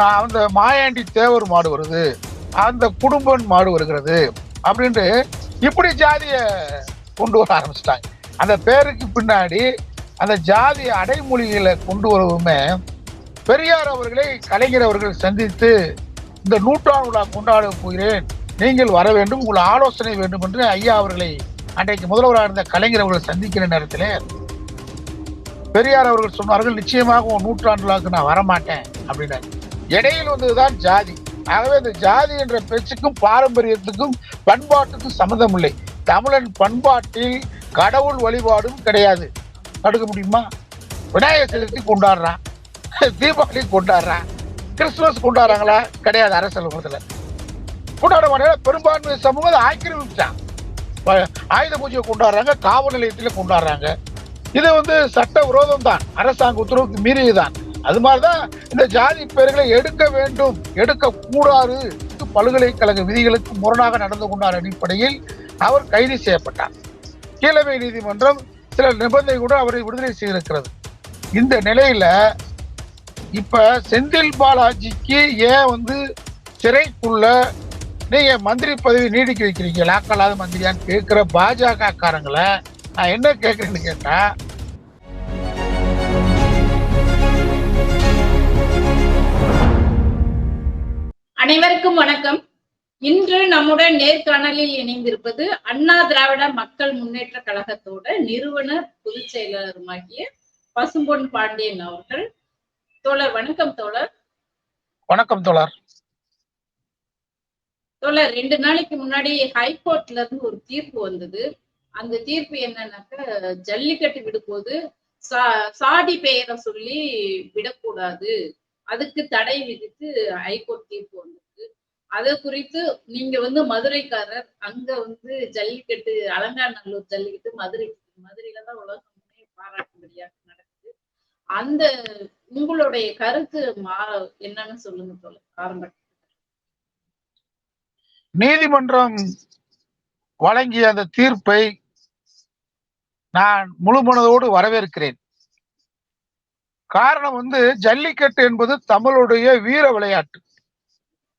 அந்த மாயாண்டி தேவர் மாடு வருது. அந்த குடும்பன் மாடு வருகிறது. அப்படின்ட்டு இப்படி ஜாதிய கொண்டு வர ஆரம்பிச்சிட்டாங்க. அந்த பேருக்கு பின்னாடி அந்த ஜாதி அடைமொழிகளை கொண்டு வரவுமே பெரியார் அவர்களை கலைஞர் அவர்கள் சந்தித்து இந்த நூற்றாண்டு விழா கொண்டாட போகிறேன். நீங்கள் வர வேண்டும். உங்கள் ஆலோசனை வேண்டும் என்று ஐயா அவர்களை அன்றைக்கு முதல்வராக இருந்த கலைஞர் அவர்களை சந்திக்கிற நேரத்தில் பெரியார் அவர்கள் சொன்னார்கள் நிச்சயமாக உன் நூற்றாண்டு விழாவுக்கு நான் வரமாட்டேன் அப்படின்னாரு. இடையில் வந்ததுதான் ஜாதி. ஆகவே இந்த ஜாதி என்ற பேச்சுக்கும் பாரம்பரியத்துக்கும் பண்பாட்டுக்கும் சம்மந்தம் இல்லை தமிழன் பண்பாட்டில் கடவுள் வழிபாடும் கிடையாது. தடுக்க முடியுமா? விநாயகர் சதுர்த்தி கொண்டாடுறான். தீபாவளி கொண்டாடுறான். கிறிஸ்துமஸ் கொண்டாடுறாங்களா? கிடையாது அரசு அலுவலகத்துல. கொண்டாட மாட்டாங்க பெரும்பான்மை சமூகம் அதை ஆக்கிரமிச்சான். ப- ஆயுத பூஜையை கொண்டாடுறாங்க காவல் நிலையத்தில் கொண்டாடுறாங்க. இது வந்து சட்ட விரோதம் தான் அரசாங்க உத்தரவுக்கு மீறியதுதான். அது மாதிரிதான் இந்த ஜாதி பெயர்களை எடுக்க வேண்டும் எடுக்க கூடாது பல்கலைக்கழக விதிகளுக்கு முரணாக நடந்து கொண்டார் அடிப்படையில் அவர் கைது செய்யப்பட்டார். கீழமை நீதிமன்றம் சில நிபந்தனை கூட அவரை விடுதலை செய்திருக்கிறது. இந்த நிலையில இப்ப செந்தில் பாலாஜிக்கு ஏன் வந்து சிறைக்குள்ள நீங்க மந்திரி பதவி நீடிக்க வைக்கிறீங்க? லாக்கலாத மந்திரியான்னு கேட்கிற பாஜக காரங்களை நான் என்ன கேட்கறேன்னு கேட்டா அனைவருக்கும் வணக்கம். இன்று நம்முடன் நேர்காணலில் இணைந்திருப்பது அண்ணா திராவிட மக்கள் முன்னேற்ற கழகத்தோட நிறுவனர் பொதுச் செயலாளருமாகிய பசும்பொன் பாண்டியன் அவர்கள். தோழர் வணக்கம் தோழர். வணக்கம் தோழர். தோழர் ரெண்டு நாளைக்கு முன்னாடி ஹைகோர்ட்ல இருந்து ஒரு தீர்ப்பு வந்தது. அந்த தீர்ப்பு என்னன்னாக்க ஜல்லிக்கட்டு விடும்போது சா சாதி பெயரை சொல்லி விடக்கூடாது. அதுக்கு தடை விதித்து ஹைகோர்ட் தீர்ப்பு வந்திருக்கு. அதை குறித்து நீங்க வந்து மதுரைக்காரர் அங்க வந்து ஜல்லிக்கட்டு அலங்காநல்லூர் ஜல்லிக்கட்டு மதுரை மதுரையில தான் உலகமே பாராட்டும்படியாக நடக்குது. அந்த உங்களுடைய கருத்து மா என்னன்னு சொல்லுங்க சொல்ல ஆரம்ப நீதிமன்றம் வழங்கிய அந்த தீர்ப்பை நான் முழு மனதோடு வரவேற்கிறேன். காரணம் வந்து ஜல்லிக்கட்டு என்பது தமிழுடைய வீர விளையாட்டு.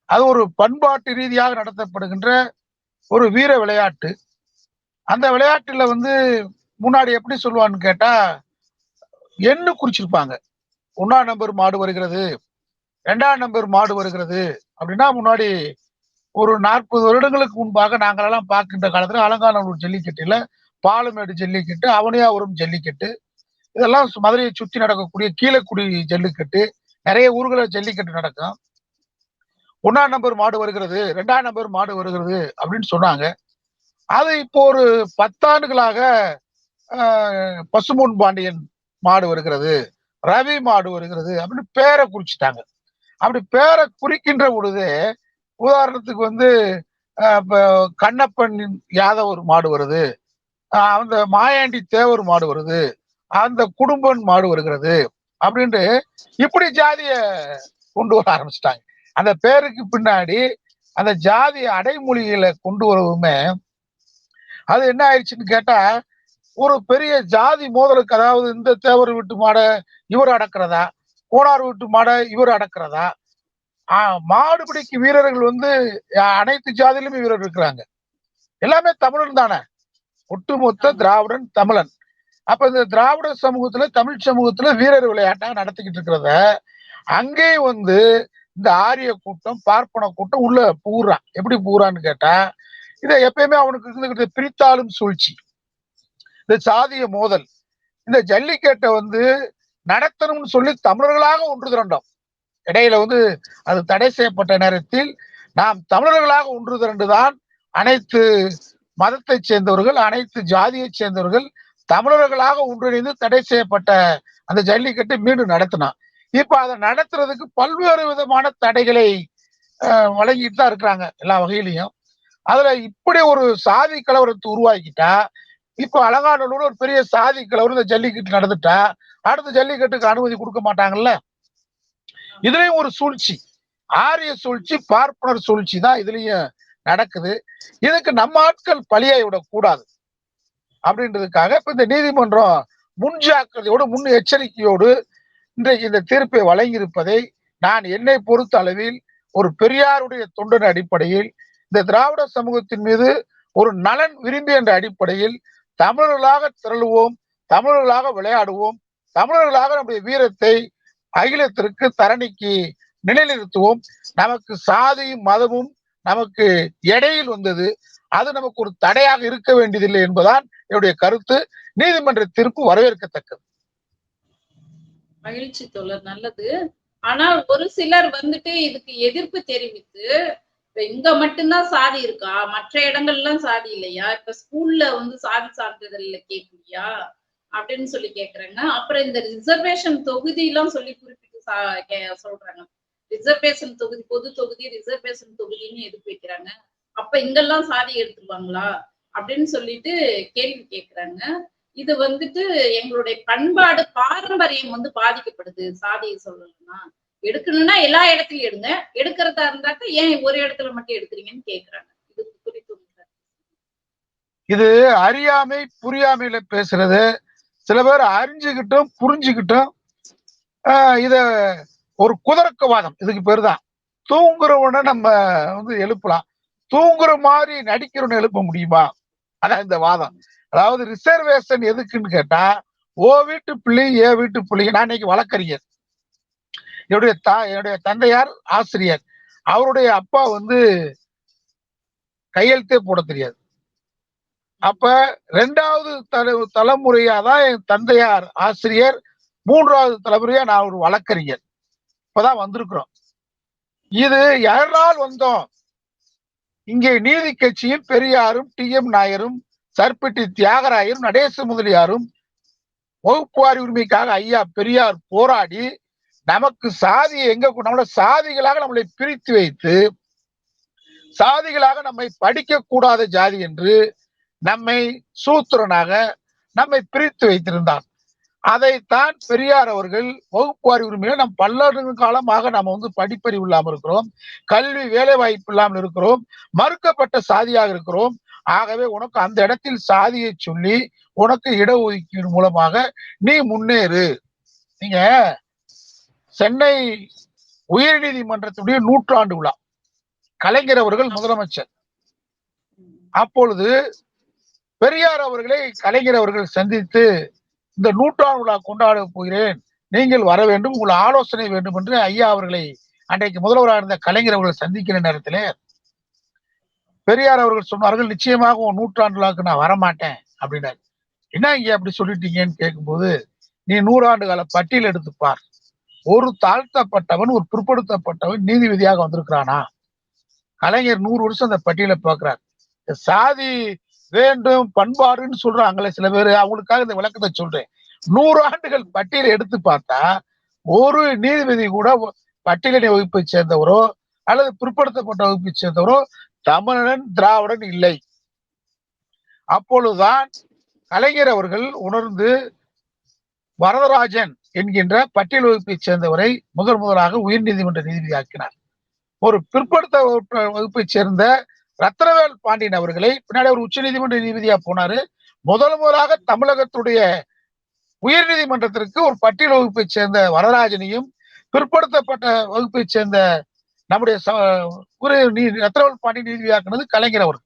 அது ஒரு பண்பாட்டு ரீதியாக நடத்தப்படுகின்ற ஒரு வீர விளையாட்டு. அந்த விளையாட்டுல வந்து முன்னாடி எப்படி சொல்லுவான்னு கேட்டா எண்ணு குறிச்சிருப்பாங்க. ஒன்னாம் நம்பர் மாடு வருகிறது ரெண்டாம் நம்பர் மாடு வருகிறது அப்படின்னா முன்னாடி ஒரு நாற்பது வருடங்களுக்கு முன்பாக நாங்களெல்லாம் பார்க்கின்ற காலத்துல அலங்காநல்லூர் ஜல்லிக்கட்டுல பாலமேடு ஜல்லிக்கட்டு அவனியாபுரம் ஜல்லிக்கட்டு இதெல்லாம் சு- மதுரையை சுற்றி நடக்கக்கூடிய கீழக்குடி ஜல்லிக்கட்டு நிறைய ஊர்களில் ஜல்லிக்கட்டு நடக்கும். ஒன்னாம் நம்பர் மாடு வருகிறது ரெண்டாம் நம்பர் மாடு வருகிறது அப்படின்னு சொன்னாங்க. அது இப்போ ஒரு பத்தாண்டுகளாக ஆஹ், பாண்டியன் மாடு வருகிறது ரவி மாடு வருகிறது அப்படின்னு பேரை குறிச்சிட்டாங்க. அப்படி பேரை குறிக்கின்ற பொழுது உதாரணத்துக்கு வந்து கண்ணப்பன் யாதவ் ஒரு மாடு வருது அந்த மாயாண்டி தேவர் மாடு வருது அந்த குடும்பம் மாடு வருகிறது அப்படின்ட்டு இப்படி ஜாதிய கொண்டு வர ஆரம்பிச்சிட்டாங்க. அந்த பேருக்கு பின்னாடி அந்த ஜாதி அடைமொழிகளை கொண்டு வரவுமே அது என்ன ஆயிடுச்சுன்னு கேட்டா ஒரு பெரிய ஜாதி மோதலுக்கு அதாவது இந்த தேவர் வீட்டு மாடை இவர் அடக்கிறதா? கோனார் வீட்டு மாடை இவர் அடக்கிறதா? ஆஹ் மாடு பிடிக்கு வீரர்கள் வந்து அனைத்து ஜாதியிலுமே வீரர் இருக்கிறாங்க. எல்லாமே தமிழன் தானே. ஒட்டுமொத்த திராவிடன் தமிழன். அப்ப இந்த திராவிட சமூகத்துல தமிழ் சமூகத்துல வீரர் விளையாட்டாக நடத்திக்கிட்டு இருக்கிறத அங்கே வந்து இந்த ஆரிய கூட்டம் பார்ப்பன கூட்டம் உள்ள பூரான் எப்படி பூரான்னு கேட்டா இதை எப்பயுமே அவனுக்கு இருந்துகிட்டு பிரித்தாளும் சூழ்ச்சி. இந்த சாதிய மோதல். இந்த ஜல்லிக்கட்டை வந்து நடத்தணும்னு சொல்லி தமிழர்களாக ஒன்று திரண்டோம். இடையில வந்து அது தடை செய்யப்பட்ட நேரத்தில் நாம் தமிழர்களாக ஒன்று திரண்டுதான் அனைத்து மதத்தைச் சேர்ந்தவர்கள் அனைத்து ஜாதியைச் சேர்ந்தவர்கள் தமிழர்களாக ஒன்றிணைந்து தடை செய்யப்பட்ட அந்த ஜல்லிக்கட்டு மீண்டும் நடத்தினான் இப்ப அதை நடத்துறதுக்கு பல்வேறு விதமான தடைகளை வழங்கிட்டு தான் இருக்கிறாங்க எல்லா வகையிலையும். அதுல இப்படி ஒரு சாதி கலவரத்தை உருவாக்கிட்டா இப்ப அலங்காநல்லூர் ஒரு பெரிய சாதி கலவரம் இந்த ஜல்லிக்கட்டு நடந்துட்டா அடுத்த ஜல்லிக்கட்டுக்கு அனுமதி கொடுக்க மாட்டாங்கல்ல? இதுலயும் ஒரு சூழ்ச்சி. ஆரிய சூழ்ச்சி பார்ப்பனர் சூழ்ச்சி தான் இதுலயும் நடக்குது. இதுக்கு நம்ம ஆட்கள் பலியாகி விடக்கூடாது. அப்படின்றதுக்காக இப்ப இந்த நீதிமன்றம் முன் ஜாக்கிரதையோடு முன் எச்சரிக்கையோடு இன்றைக்கு இந்த தீர்ப்பை வழங்கியிருப்பதை நான் என்னை பொறுத்த அளவில் ஒரு பெரியாருடைய தொண்டன் அடிப்படையில் இந்த திராவிட சமூகத்தின் மீது ஒரு நலன் விரும்பி என்ற அடிப்படையில் தமிழர்களாக திரளுவோம் தமிழர்களாக விளையாடுவோம் தமிழர்களாக நம்முடைய வீரத்தை அகிலத்திற்கு தரணிக்கு நிலைநிறுத்துவோம். நமக்கு சாதியும் மதமும் நமக்கு இடையில் வந்தது. அது நமக்கு ஒரு தடையாக இருக்க வேண்டியதில்லை என்பதான் என்னுடைய கருத்து. நீதிமன்ற தீர்ப்பு வரவேற்கத்தக்கது. மகிழ்ச்சி தோழர் நல்லது. ஆனால் ஒரு சிலர் வந்துட்டு இதுக்கு எதிர்ப்பு தெரிவித்து இங்க மட்டும்தான் சாதி இருக்கா? மற்ற இடங்கள்லாம் சாதி இல்லையா? இப்ப ஸ்கூல்ல வந்து சாதி சான்றிதழ்ல கேட்கலையா? அப்படின்னு சொல்லி கேக்குறாங்க. அப்புறம் இந்த ரிசர்வேஷன் தொகுதி எல்லாம் சொல்லி குறிப்பிட்டு சா- கே- சொல்றாங்க. ரிசர்வேஷன் தொகுதி பொது தொகுதி ரிசர்வேஷன் தொகுதின்னு எதுக்கு வைக்கிறாங்க. அப்ப இங்கெல்லாம் சாதி எடுத்துருவாங்களா? அப்படின்னு சொல்லிட்டு கேள்வி கேக்குறாங்க. இது வந்துட்டு எங்களுடைய பண்பாடு பாரம்பரியம் வந்து பாதிக்கப்படுது சாதியை சொல்லணும்னா. எடுக்கணும்னா எல்லா இடத்துலயும் எடுங்க. எடுக்கிறதா இருந்தாக்க ஏன் ஒரு இடத்துல மட்டும் எடுக்கிறீங்கன்னு கேக்குறாங்க. இது குறித்து இது அறியாமை புரியாமையில பேசுறது. சில பேர் அறிஞ்சுக்கிட்டும் புரிஞ்சுக்கிட்டும் ஆஹ் இத ஒரு குதர்க்கவாதம். இதுக்கு பேர் தான் தூங்குறவனை நம்ம வந்து எழுப்பலாம். தூங்குற மாதிரி நடிக்கிறோன்னு எழுப்ப முடியுமா? அதான் இந்த வாதம். அதாவது ரிசர்வேஷன் எதுக்குன்னு கேட்டா ஓ வீட்டு பிள்ளை ஏ வீட்டு பிள்ளை. நான் இன்னைக்கு வழக்கறிஞர். என்னுடைய தா என்னுடைய தந்தையார் ஆசிரியர். அவருடைய அப்பா வந்து கையெழுத்தே போட தெரியாது. அப்ப ரெண்டாவது தலை தலைமுறையா தான் என் தந்தையார் ஆசிரியர். மூன்றாவது தலைமுறையா நான் ஒரு வழக்கறிஞர். இப்பதான் வந்திருக்கிறோம். இது யாரால் வந்தோம்? இங்கே நீதி கட்சியும் பெரியாரும் டி எம் நாயரும் சர்பிட்டி தியாகராயரும் நடேச முதலியாரும் வகுப்புவாரி உரிமைக்காக ஐயா பெரியார் போராடி நமக்கு சாதியை எங்க கொண்டு- நம்மளோட சாதிகளாக நம்மளை பிரித்து வைத்து சாதிகளாக நம்மை படிக்க கூடாத ஜாதி என்று நம்மை சூத்திரனாக நம்மை பிரித்து வைத்திருந்தார். அதைத்தான் பெரியார் அவர்கள் வகுப்புவாரி உரிமையில நம் பல்லாண்டு காலமாக நாம வந்து படிப்பறிவு இல்லாமல் இருக்கிறோம் கல்வி வேலை வாய்ப்பு இல்லாமல் இருக்கிறோம் மறுக்கப்பட்ட சாதியாக இருக்கிறோம். ஆகவே உனக்கு அந்த இடத்தில் சாதியை சொல்லி உனக்கு இடஒதுக்கீடு மூலமாக நீ முன்னேறு. நீங்க சென்னை உயர்நீதிமன்றத்துடைய நூற்றாண்டு விழா கலைஞர் அவர்கள் முதலமைச்சர். அப்பொழுது பெரியார் அவர்களை கலைஞர் அவர்கள் சந்தித்து இந்த நூற்றாண்டு விழா கொண்டாட போகிறேன். நீங்கள் வர வேண்டும். உங்கள் ஆலோசனை வேண்டும் என்று ஐயா அவர்களை அன்றைக்கு முதல்வராக இருந்த கலைஞர் அவர்கள் சந்திக்கிற நேரத்திலே பெரியார் அவர்கள் சொன்னார்கள் நிச்சயமாக உன் நூற்றாண்டு விழாக்கு நான் வரமாட்டேன் அப்படின்னாரு. என்ன இங்க அப்படி சொல்லிட்டீங்கன்னு கேட்கும்போது நீ நூறாண்டு கால பட்டியல் எடுத்து பார். ஒரு தாழ்த்தப்பட்டவன் ஒரு பிற்படுத்தப்பட்டவன் நீதிபதியாக வந்திருக்கிறானா? கலைஞர் நூறு வருஷம் அந்த பட்டியலை பார்க்கிறார். சாதி வேண்டும் பண்பாடுன்னு சொல்றாங்களே சில பேர். அவங்களுக்காக இந்த விளக்கத்தை சொல்றேன். நூறு ஆண்டுகள் பட்டியலை எடுத்து பார்த்தா ஒரு நீதிபதி கூட பட்டியலினை வகுப்பை சேர்ந்தவரோ அல்லது பிற்படுத்தப்பட்ட வகுப்பை சேர்ந்தவரோ தமிழன் திராவிடன் இல்லை. அப்பொழுதுதான் கலைஞர் அவர்கள் உணர்ந்து வரதராஜன் என்கின்ற பட்டியல் வகுப்பை சேர்ந்தவரை முதல் முதலாக உயர்நீதிமன்ற நீதிபதி ஆக்கினார் ஒரு பிற்படுத்த வகுப்பை சேர்ந்த ரத்னவேல் பாண்டியன் அவர்களை பின்னாடி அவர் உச்சநீதிமன்ற நீதிபதியா போனாரு. முதல் முதலாக தமிழகத்துடைய உயர்நீதிமன்றத்திற்கு ஒரு பட்டியல் வகுப்பைச் சேர்ந்த வரராஜனையும் பிற்படுத்தப்பட்ட வகுப்பைச் சேர்ந்த நம்முடைய ச- ஒரு நீ ரத்னவேல் பாண்டியன் நீதிபதியாக்குனது கலைஞர் அவர்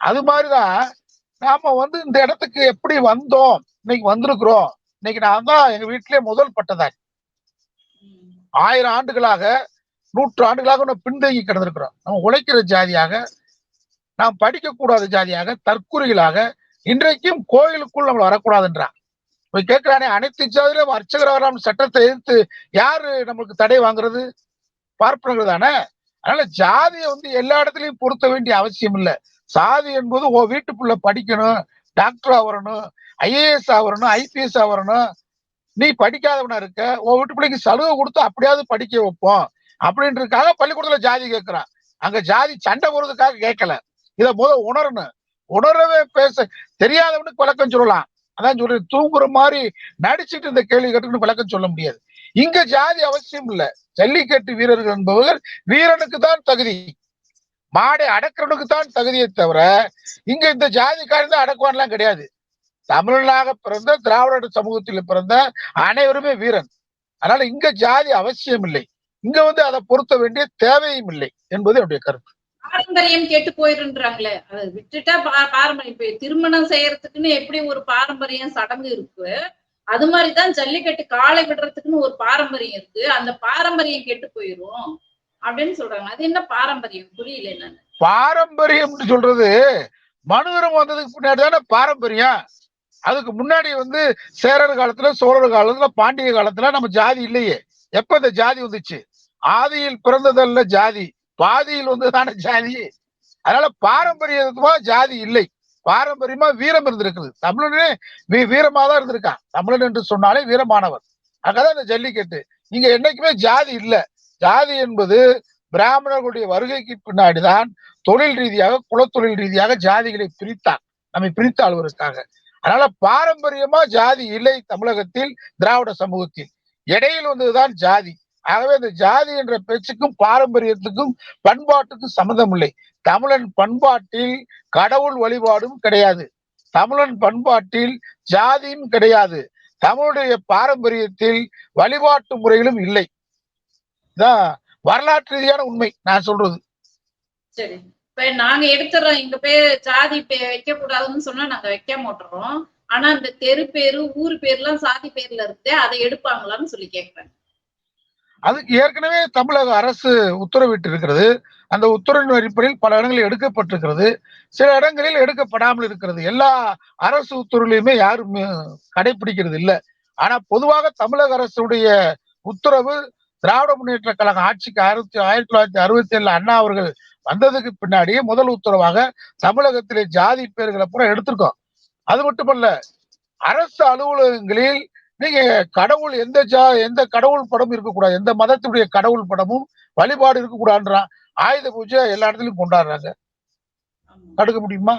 அது மாதிரிதான் நாம வந்து இந்த இடத்துக்கு எப்படி வந்தோம் இன்னைக்கு வந்திருக்கிறோம். இன்னைக்கு நான் தான் எங்க வீட்டிலே முதல் பட்டதாரி. ஆயிரம் ஆண்டுகளாக நூற்று ஆண்டுகளாக நம்ம பின்தங்கி கிடந்திருக்கிறோம். நம்ம உழைக்கிற ஜாதியாக நாம் படிக்கக்கூடாத ஜாதியாக தற்குறிகளாக இன்றைக்கும் கோயிலுக்குள் நம்ம வரக்கூடாதுன்றான். இப்ப கேட்கிறானே அனைத்து ஜாதியிலும் அர்ச்சகர் வரலாம் சட்டத்தை எதிர்த்து யாரு நம்மளுக்கு தடை வாங்குறது? பார்ப்பனர்கள் தானே? அதனால ஜாதியை வந்து எல்லா இடத்துலயும் பொருத்த வேண்டிய அவசியம் இல்லை. சாதி என்பது உன் வீட்டுக்குள்ள படிக்கணும் டாக்டரா வரணும் ஐஏஎஸ் ஆவரணும் ஐபிஎஸ் ஆவரணும் நீ படிக்காதவனா இருக்க உன் வீட்டு பிள்ளைக்கு சலுகை கொடுத்து அப்படியாவது படிக்க வைப்போம். அப்படின்றதுக்காக பள்ளிக்கூடத்துல ஜாதி கேட்கிறான் அங்க ஜாதி சண்டை போறதுக்காக கேட்கல இத முத உணரணும். உணரவே பேச தெரியாதவனுக்கு விளக்கம் சொல்லலாம். அதான் சொல்றேன் தூங்குற மாதிரி நடிச்சுட்டு இந்த கேள்வி கேட்டுன்னு விளக்கம் சொல்ல முடியாது. இங்க ஜாதி அவசியம் இல்ல. ஜல்லிக்கட்டு வீரர்கள் என்பவர்கள் வீரனுக்கு தான் தகுதி. மாடை அடக்கிறவனுக்கு தான் தகுதியை தவிர இங்க இந்த ஜாதிக்காரன் தான் அடக்குவான்லாம் கிடையாது. தமிழனாக பிறந்த திராவிட சமூகத்தில் பிறந்த அனைவருமே வீரன். அதனால இங்க ஜாதி அவசியம் இல்லை. இங்க வந்து அதை பொருத்த வேண்டிய தேவையும் இல்லை என்பது என்னுடைய கருத்து. பாரம்பரியம் கெட்டு போயிருன்றாங்களே அதை விட்டுட்டா பாரம்பரியம் திருமணம் செய்யறதுக்குன்னு எப்படி ஒரு பாரம்பரியம் சடங்கு இருக்கு அது மாதிரிதான் ஜல்லிக்கட்டு காளை விடுறதுக்குன்னு ஒரு பாரம்பரியம் இருக்கு அந்த பாரம்பரியம் கெட்டு போயிரும் அப்படின்னு சொல்றாங்க. அது என்ன பாரம்பரியம்? புரியல என்னன்னு. பாரம்பரியம்னு சொல்றது மனுதரம் வந்ததுக்கு பின்னாடி தானே பாரம்பரியம். அதுக்கு முன்னாடி வந்து சேரர் காலத்துல சோழர் காலத்துல பாண்டிய காலத்துல நம்ம ஜாதி இல்லையே. எப்ப இந்த ஜாதி வந்துச்சு? ஆதியில் பிறந்ததல்ல ஜாதி. பாதியில் வந்து தானே ஜாதி. அதனால பாரம்பரியமா ஜாதி இல்லை. பாரம்பரியமா வீரம் இருந்திருக்குது. தமிழனே வீ வீரமா தான் இருந்திருக்கான் தமிழன் என்று சொன்னாலே வீரமானவர் அங்கதான் இந்த ஜல்லிக்கட்டு. இங்க என்னைக்குமே ஜாதி இல்ல. ஜாதி என்பது பிராமணர்களுடைய வருகைக்கு பின்னாடிதான் தொழில் ரீதியாக குலத்தொழில் ரீதியாக ஜாதிகளை பிரித்தார் நம்மை பிரித்த அலுவலுக்காக அதனால பாரம்பரியமா ஜாதி இல்லை தமிழகத்தில் திராவிட சமூகத்தில். இடையில் வந்ததுதான் ஜாதி. ஆகவே இந்த ஜாதி என்ற பேச்சுக்கும் பாரம்பரியத்துக்கும் பண்பாட்டுக்கும் சம்மந்தம் இல்லை தமிழன் பண்பாட்டில் கடவுள் வழிபாடும் கிடையாது. தமிழன் பண்பாட்டில் ஜாதியும் கிடையாது. தமிழுடைய பாரம்பரியத்தில் வழிபாட்டு முறைகளும் இல்லை. இதான் வரலாற்று ரீதியான உண்மை நான் சொல்றது. சரி. இப்ப நாங்க எடுத்துறோம். எங்க பேர் ஜாதி பே வைக்க கூடாதுன்னு சொன்னா நாங்க வைக்க மாட்டுறோம் ஆனா அந்த தெரு பேரு ஊர் பேர்லாம் சாதி பேர்ல இருக்கு அதை எடுப்பாங்களான்னு சொல்லி கேக்குறேன். அதுக்கு ஏற்கனவே தமிழக அரசு உத்தரவிட்டு இருக்கிறது அந்த உத்தரவின் அடிப்படையில் பல இடங்களில் எடுக்கப்பட்டிருக்கிறது. சில இடங்களில் எடுக்கப்படாமல் இருக்கிறது. எல்லா அரசு உத்தரவுலையுமே யாரும் கடைபிடிக்கிறது இல்லை. ஆனா பொதுவாக தமிழக அரசுடைய உத்தரவு திராவிட முன்னேற்ற கழகம் ஆட்சிக்கு ஆயிரத்தி ஆயிரத்தி தொள்ளாயிரத்தி அறுபத்தி ஏழுல அண்ணா அவர்கள் வந்ததுக்கு பின்னாடியே முதல் உத்தரவாக தமிழகத்திலே ஜாதி பேர்களை பூரா எடுத்திருக்கோம். அது மட்டுமல்ல அரசு அலுவலகங்களில் நீங்க கடவுள் எந்த ஜா எந்த கடவுள் படமும் இருக்கக்கூடாது. எந்த மதத்துடைய கடவுள் படமும் வழிபாடு இருக்கக்கூடாதுன்றான். ஆயுத பூஜை எல்லா இடத்துலயும் கொண்டாடுறாங்க. தடுக்க முடியுமா?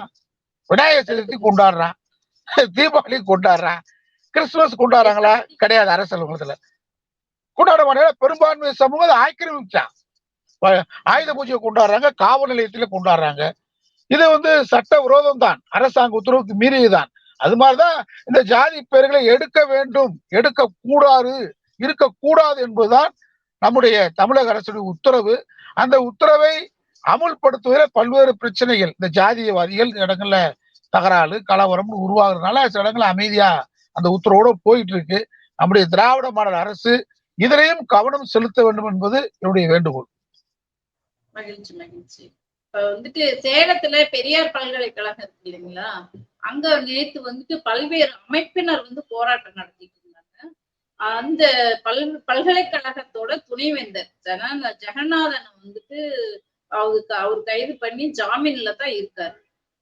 விநாயகர் சதுர்த்தி கொண்டாடுறான். தீபாவளி கொண்டாடுறான். கிறிஸ்துமஸ் கொண்டாடுறாங்களா? கிடையாது அரசு அலுவலகத்துல. கொண்டாட மாட்டாங்க பெரும்பான்மை சமூகம் அதை ஆக்கிரமிச்சான். ஆயுத பூஜையை கொண்டாடுறாங்க காவல் நிலையத்துல கொண்டாடுறாங்க. இது வந்து சட்ட விரோதம் தான் அரசாங்க உத்தரவுக்கு மீறியதுதான். அது மாதிரிதான் இந்த ஜாதி பெயர்களை எடுக்க வேண்டும் எடுக்க கூடாது இருக்கக்கூடாது என்பதுதான் நம்முடைய தமிழக அரசுடைய உத்தரவு. அந்த உத்தரவை அமுல்படுத்துவதில் பல்வேறு பிரச்சனைகள். இந்த ஜாதியவாதிகள் இந்த இடங்கள்ல தகராறு கலவரம் உருவாகுறதுனால சில இடங்கள்ல அமைதியா அந்த உத்தரவோட போயிட்டு இருக்கு நம்முடைய திராவிட மாடல் அரசு இதிலையும் கவனம் செலுத்த வேண்டும் என்பது என்னுடைய வேண்டுகோள். மகிழ்ச்சி மகிழ்ச்சி. இப்ப வந்துட்டு சேலத்துல பெரியார் பல்கலைக்கழகம் இருக்கு இல்லைங்களா? அங்க நேத்து வந்துட்டு பல்வேறு அமைப்பினர் வந்து போராட்டம் நடத்திட்டு இருந்தாங்க. அந்த பல் பல்கலைக்கழகத்தோட துணைவேந்தர் ஜன ஜெகநாதன் வந்துட்டு அவருக்கு அவர் கைது பண்ணி ஜாமீன்ல தான் இருக்காரு.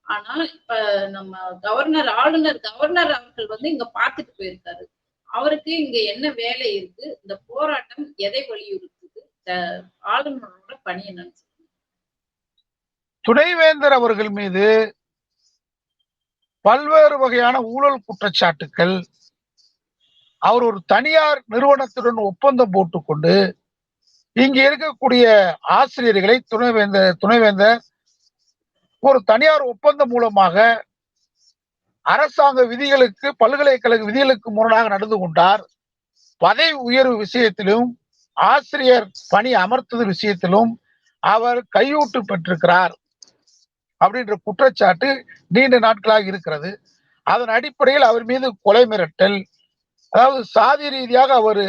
ஆனா இப்ப நம்ம கவர்னர் ஆளுநர் கவர்னர் அவர்கள் வந்து இங்க பாத்துட்டு போயிருக்காரு. அவருக்கு இங்க என்ன வேலை இருக்கு? இந்த போராட்டம் எதை வலியுறுத்துது? ஆளுநரோட பணி என்னன்னு துணைவேந்தர் அவர்கள் மீது பல்வேறு வகையான ஊழல் குற்றச்சாட்டுக்கள் அவர் ஒரு தனியார் நிறுவனத்துடன் ஒப்பந்தம் போட்டுக்கொண்டு இங்கு இருக்கக்கூடிய ஆசிரியர்களை துணைவேந்தர் துணைவேந்தர் ஒரு தனியார் ஒப்பந்தம் மூலமாக அரசாங்க விதிகளுக்கு பல்கலைக்கழக விதிகளுக்கு முரணாக நடந்து கொண்டார். பதவி உயர்வு விஷயத்திலும் ஆசிரியர் பணி அமர்த்தது விஷயத்திலும் அவர் கையூட்டு பெற்றிருக்கிறார். அப்படின்ற குற்றச்சாட்டு நீண்ட நாட்களாக இருக்கிறது. அதன் அடிப்படையில் அவர் மீது கொலை மிரட்டல் அதாவது சாதி ரீதியாக அவர்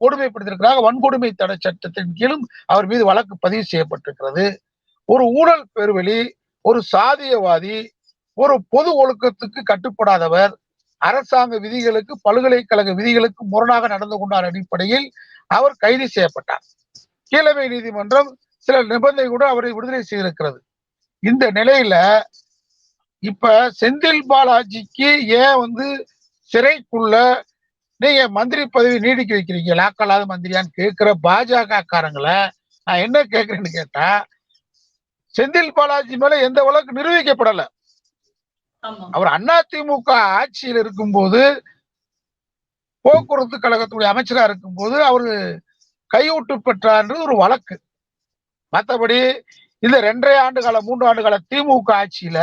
கொடுமைப்படுத்திருக்கிறாங்க வன்கொடுமை தடை சட்டத்தின் கீழும் அவர் மீது வழக்கு பதிவு செய்யப்பட்டிருக்கிறது. ஒரு ஊழல் பெருவெளி ஒரு சாதியவாதி ஒரு பொது ஒழுக்கத்துக்கு கட்டுப்படாதவர் அரசாங்க விதிகளுக்கு பல்கலைக்கழக விதிகளுக்கு முரணாக நடந்து கொண்டார் அடிப்படையில் அவர் கைது செய்யப்பட்டார். கீழமை நீதிமன்றம் சில நிபந்தனைகளுடன் அவரை விடுதலை செய்திருக்கிறது. இந்த நிலையில இப்ப செந்தில் பாலாஜிக்கு ஏன் வந்து சிறைக்குள்ள நீங்க மந்திரி பதவி நீடிக்க வைக்கிறீங்க? லாக்கலாத மந்திரியான்னு கேட்கிற பாஜக காரங்களை நான் என்ன கேட்கிறேன்னு கேட்டா செந்தில் பாலாஜி மேல எந்த வழக்கு நிரூபிக்கப்படல அவர் அதிமுக ஆட்சியில் இருக்கும்போது போக்குவரத்து கழகத்துடைய அமைச்சரா இருக்கும்போது அவரு கையூட்டு பெற்றார்ன்றது ஒரு வழக்கு. மற்றபடி இந்த ரெண்டரை ஆண்டு கால மூன்று ஆண்டு கால திமுக ஆட்சியில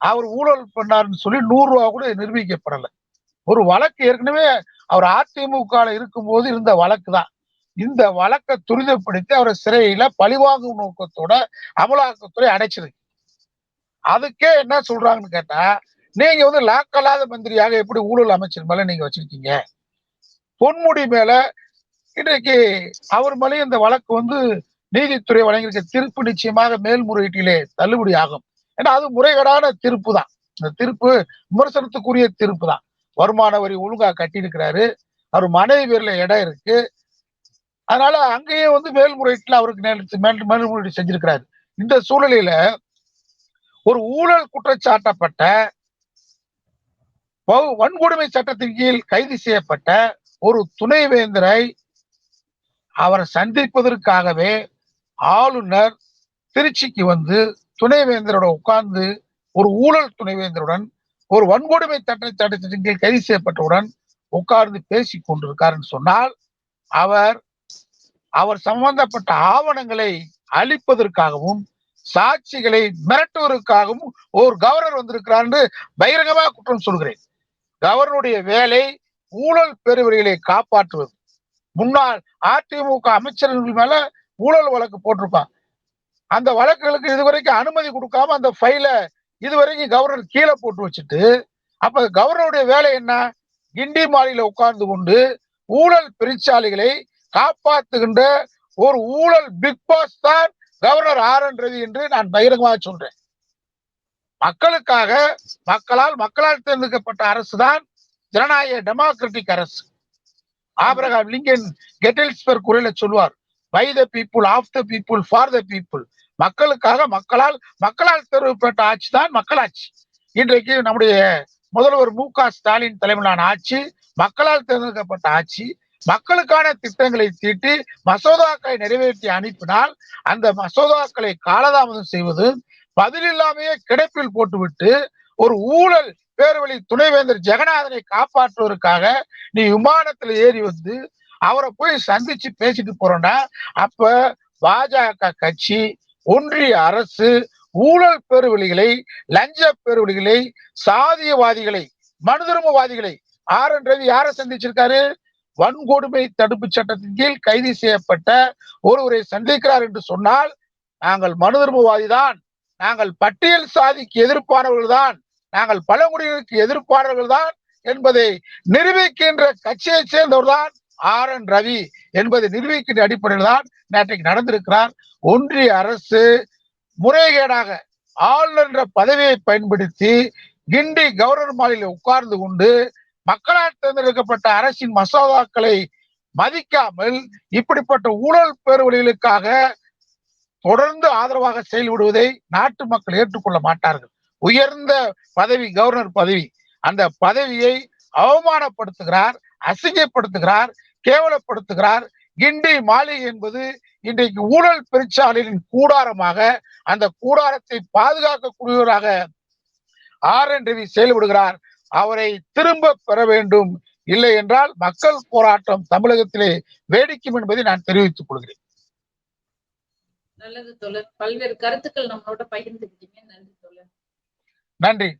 அவர் ஊழல் பண்ணாருன்னு சொல்லி நூறு ரூபா கூட நிரூபிக்கப்படலை. ஒரு வழக்கு ஏற்கனவே அவர் அதிமுக இருக்கும்போது இருந்த வழக்கு தான். இந்த வழக்கை துரிதப்படுத்தி அவரை சிறையில பழிவாங்கும் நோக்கத்தோட அமலாக்கத்துறை அடைச்சிருக்கு. அதுக்கே என்ன சொல்றாங்கன்னு கேட்டா நீங்க வந்து லாக்கல்லாத மந்திரியாக எப்படி ஊழல் அமைச்சர் மேல நீங்க வச்சிருக்கீங்க? பொன்முடி மேல இன்றைக்கு அவர் மேலேயும் இந்த வழக்கு வந்து நீதித்துறை வழங்கியிருக்க தீர்ப்பு நிச்சயமாக மேல்முறையீட்டிலே தள்ளுபடி ஆகும் ஏன்னா அது முறைகேடான தீர்ப்பு தான் இந்த தீர்ப்பு விமர்சனத்துக்குரிய தீர்ப்பு தான் வருமான வரி ஒழுங்கா கட்டியிருக்கிறாரு. அவர் மனைவி பேர்ல இடம் இருக்கு. அதனால அங்கேயே வந்து மேல்முறையீட்டுல அவருக்கு நேர்த்து மேல் மேல்முறையீடு செஞ்சிருக்கிறாரு. இந்த சூழ்நிலையில ஒரு ஊழல் குற்றச்சாட்டப்பட்ட வன்கொடுமை சட்டத்தின் கீழ் கைது செய்யப்பட்ட ஒரு துணைவேந்தரை அவரை சந்திப்பதற்காகவே ஆளுநர் திருச்சிக்கு வந்து துணைவேந்தரோட உட்கார்ந்து ஒரு ஊழல் துணைவேந்தருடன் ஒரு வன்கொடுமை தட்டை சட்டத்தின் கீழ் கைது செய்யப்பட்டவுடன் உட்கார்ந்து பேசிக் கொண்டிருக்காருன்னு சொன்னால் அவர் அவர் சம்பந்தப்பட்ட ஆவணங்களை அளிப்பதற்காகவும் சாட்சிகளை மிரட்டுவதற்காகவும் ஒரு கவர்னர் வந்திருக்கிறார் என்று பகிரங்கமாக குற்றம் சொல்கிறேன். கவர்னருடைய வேலை ஊழல் பெறுவர்களை காப்பாற்றுவது. முன்னாள் அதிமுக அமைச்சர்கள் மேல ஊழல் வழக்கு போட்டிருப்பான். அந்த வழக்குகளுக்கு இதுவரைக்கும் அனுமதி கொடுக்காம அந்த ஃபைல இதுவரைக்கும் கவர்னர் கீழே போட்டு வச்சுட்டு அப்ப கவர்னருடைய வேலை என்ன? கிண்டி மாலையில உட்கார்ந்து கொண்டு ஊழல் பெருச்சாலைகளை காப்பாத்துகின்ற ஒரு ஊழல் பிக் பாஸ் தான் கவர்னர் ஆர் என் ரவி என்று நான் பகிரங்கமாக சொல்றேன். மக்களுக்காக மக்களால் மக்களால் தேர்ந்தெடுக்கப்பட்ட அரசு தான் ஜனநாயக டெமோக்ராட்டிக் அரசு. ஆபிரகாம் லிங்கன் கெட்டல்ஸ்பர் குறையில சொல்வார் by the people of the people for the people மக்களுக்காக மக்களால் மக்களால் தெரிவிக்கப்பட்ட ஆட்சி தான் மக்களாட்சி. இன்றைக்கு நம்முடைய முதல்வர் மு க ஸ்டாலின் தலைமையிலான ஆட்சி மக்களால் தேர்ந்தெடுக்கப்பட்ட ஆட்சி மக்களுக்கான திட்டங்களை தீட்டி மசோதாக்களை நிறைவேற்றி அனுப்பினால் அந்த மசோதாக்களை காலதாமதம் செய்வது பதிலில்லாமையே கிடப்பில் போட்டுவிட்டு ஒரு ஊழல் பேர்வழி துணைவேந்தர் ஜெகநாதனை காப்பாற்றுவதற்காக நீ விமானத்துல ஏறி வந்து அவரை போய் சந்திச்சு பேசிட்டு போறோம்னா அப்ப பாஜக கட்சி ஒன்றிய அரசு ஊழல் பெருவெளிகளை லஞ்ச பெருவெளிகளை சாதியவாதிகளை மனுதர்மவாதிகளை ஆர் என் ரவி யாரை சந்திச்சிருக்காரு? வன்கொடுமை தடுப்பு சட்டத்தின் கீழ் கைது செய்யப்பட்ட ஒருவரை சந்திக்கிறார் என்று சொன்னால் நாங்கள் மனுதர்மவாதி தான் நாங்கள் பட்டியல் சாதிக்கு எதிர்ப்பானவர்கள் தான். நாங்கள் பழங்குடியினருக்கு எதிர்ப்பானவர்கள் தான் என்பதை நிரூபிக்கின்ற கட்சியைச் சேர்ந்தவர் தான் ஆர் என் ரவி என்பதை நிரூபிக்கின்ற அடிப்படையில் தான் நேற்றைக்கு நடந்திருக்கிறார். ஒன்றிய அரசு முறைகேடாக ஆளுநர் என்ற பதவியை பயன்படுத்தி கிண்டி கவர்னர் மாளிகையில் உட்கார்ந்து கொண்டு மக்களால் தேர்ந்தெடுக்கப்பட்ட அரசின் மசோதாக்களை மதிக்காமல் இப்படிப்பட்ட ஊழல் பேர்வழிகளுக்காக தொடர்ந்து ஆதரவாக செயல்படுவதை நாட்டு மக்கள் ஏற்றுக்கொள்ள மாட்டார்கள். உயர்ந்த பதவி கவர்னர் பதவி அந்த பதவியை அவமானப்படுத்துகிறார் அசிங்கப்படுத்துகிறார் கேவலப்படுத்துகிறார். கிண்டி மாளிகை என்பது இன்றைக்கு ஊழல் பெருச்சாலையின் கூடாரமாக அந்த கூடாரத்தை பாதுகாக்கக்கூடியவராக ஆர் என் ரவி செயல்படுகிறார். அவரை திரும்ப பெற வேண்டும். இல்லை என்றால் மக்கள் போராட்டம் தமிழகத்திலே வேடிக்கும் என்பதை நான் தெரிவித்துக் கொள்கிறேன். நல்லது தோழர். பல்வேறு கருத்துக்கள் நம்மளோட பகிர்ந்துக்கிட்டீங்க. நன்றி தோழர். நன்றி.